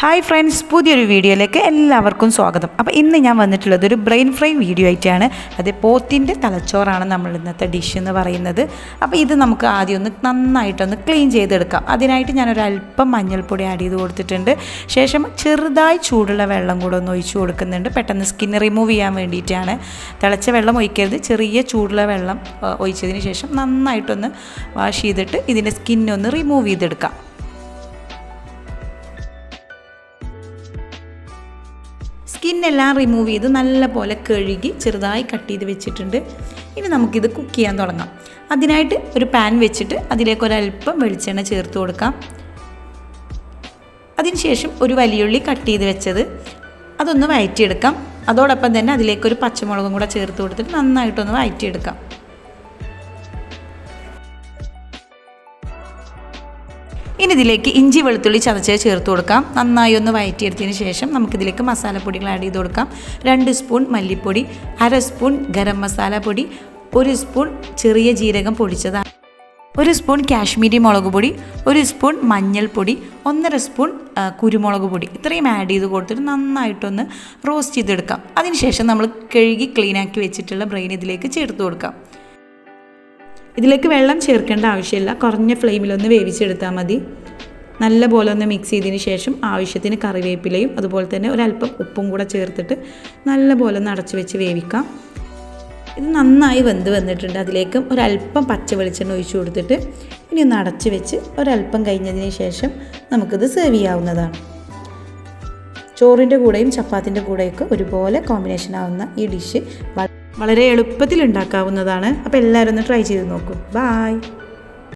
Hi friends പുതിയൊരു വീഡിയോയിലേക്ക് എല്ലാവർക്കും സ്വാഗതം. അപ്പോൾ ഇന്ന് ഞാൻ വന്നിട്ടുള്ളത് ഒരു ബ്രെയിൻ ഫ്രൈ വീഡിയോ ആയിട്ടാണ്. അത് പോത്തിന്റെ തലച്ചോറാണ് നമ്മൾ ഇന്നത്തെ ഡിഷ് എന്ന് പറയുന്നത്. അപ്പോൾ ഇത് നമുക്ക് ആദ്യം ഒന്ന് നന്നായിട്ടൊന്ന് ക്ലീൻ ചെയ്തെടുക്കാം. അതിനായിട്ട് ഞാനൊരു അല്പം മഞ്ഞൾപ്പൊടി ആഡ് ചെയ്ത് കൊടുത്തിട്ടുണ്ട്. ശേഷം ചെറുതായി ചൂടുള്ള വെള്ളം കൂടെ ഒന്ന് ഒഴിച്ചു കൊടുക്കുന്നുണ്ട്. പെട്ടെന്ന് സ്കിൻ റിമൂവ് ചെയ്യാൻ വേണ്ടിയിട്ടാണ്. തിളച്ച വെള്ളം ഒഴിക്കരുത്. ചെറിയ ചൂടുള്ള വെള്ളം ഒഴിച്ചതിന് ശേഷം നന്നായിട്ടൊന്ന് വാഷ് ചെയ്തിട്ട് ഇതിന്റെ സ്കിന്നൊന്ന് റിമൂവ് ചെയ്തെടുക്കാം. സ്കിന്നെല്ലാം റിമൂവ് ചെയ്ത് നല്ലപോലെ കഴുകി ചെറുതായി കട്ട് ചെയ്ത് വെച്ചിട്ടുണ്ട്. ഇനി നമുക്കിത് കുക്ക് ചെയ്യാൻ തുടങ്ങാം. അതിനായിട്ട് ഒരു പാൻ വെച്ചിട്ട് അതിലേക്ക് ഒരല്പം വെളിച്ചെണ്ണ ചേർത്ത് കൊടുക്കാം. അതിനുശേഷം ഒരു വലിയുള്ളി കട്ട് ചെയ്ത് വെച്ചത് അതൊന്ന് വയറ്റിയെടുക്കാം. അതോടൊപ്പം തന്നെ അതിലേക്ക് ഒരു പച്ചമുളകും കൂടെ ചേർത്ത് കൊടുത്തിട്ട് നന്നായിട്ടൊന്ന് വഴറ്റിയെടുക്കാം ഇനി ഇതിലേക്ക് ഇഞ്ചി വെളുത്തുള്ളി ചതച്ചത് ചേർത്ത് കൊടുക്കാം. നന്നായി ഒന്ന് വഴറ്റിയെടുത്തതിന് ശേഷം നമുക്കിതിലേക്ക് മസാലപ്പൊടികൾ ആഡ് ചെയ്ത് കൊടുക്കാം. രണ്ട് സ്പൂൺ മല്ലിപ്പൊടി അര സ്പൂൺ ഗരം മസാല പൊടി ഒരു സ്പൂൺ ചെറിയ ജീരകം പൊടിച്ചതാണ്. ഒരു സ്പൂൺ കാശ്മീരി മുളക് പൊടി ഒരു സ്പൂൺ മഞ്ഞൾപ്പൊടി ഒന്നര സ്പൂൺ കുരുമുളക് പൊടി. ഇത്രയും ആഡ് ചെയ്ത് കൊടുത്തിട്ട് നന്നായിട്ടൊന്ന് റോസ്റ്റ് ചെയ്തെടുക്കാം. അതിനുശേഷം നമ്മൾ കഴുകി ക്ലീനാക്കി വെച്ചിട്ടുള്ള ബ്രെയിൻ ഇതിലേക്ക് ചേർത്ത് കൊടുക്കാം. ഇതിലേക്ക് വെള്ളം ചേർക്കേണ്ട ആവശ്യമില്ല. കുറഞ്ഞ ഫ്ലെയിമിലൊന്ന് വേവിച്ചെടുത്താൽ മതി. നല്ല പോലെ ഒന്ന് മിക്സ് ചെയ്തതിന് ശേഷം ആവശ്യത്തിന് കറിവേപ്പിലയും അതുപോലെ തന്നെ ഒരല്പം ഉപ്പും കൂടെ ചേർത്തിട്ട് നല്ല പോലെ ഒന്ന് അടച്ചു വെച്ച് വേവിക്കാം. ഇത് നന്നായി വെന്ത് വന്നിട്ടുണ്ട്. അതിലേക്ക് ഒരല്പം പച്ച വെളിച്ചെണ്ണ ഒഴിച്ചു കൊടുത്തിട്ട് ഇനി ഒന്ന് അടച്ച് വെച്ച് ഒരല്പം കഴിഞ്ഞതിന് ശേഷം നമുക്കിത് സെർവ് ചെയ്യാവുന്നതാണ്. ചോറിന്റെ കൂടെയും ചപ്പാത്തിന്റെ കൂടെയൊക്കെ ഒരുപോലെ കോമ്പിനേഷൻ ആവുന്ന ഈ ഡിഷ് വളരെ എളുപ്പത്തിൽ ഉണ്ടാക്കാവുന്നതാണ്. അപ്പോൾ എല്ലാവരും ഒന്ന് ട്രൈ ചെയ്ത് നോക്കൂ. ബായ്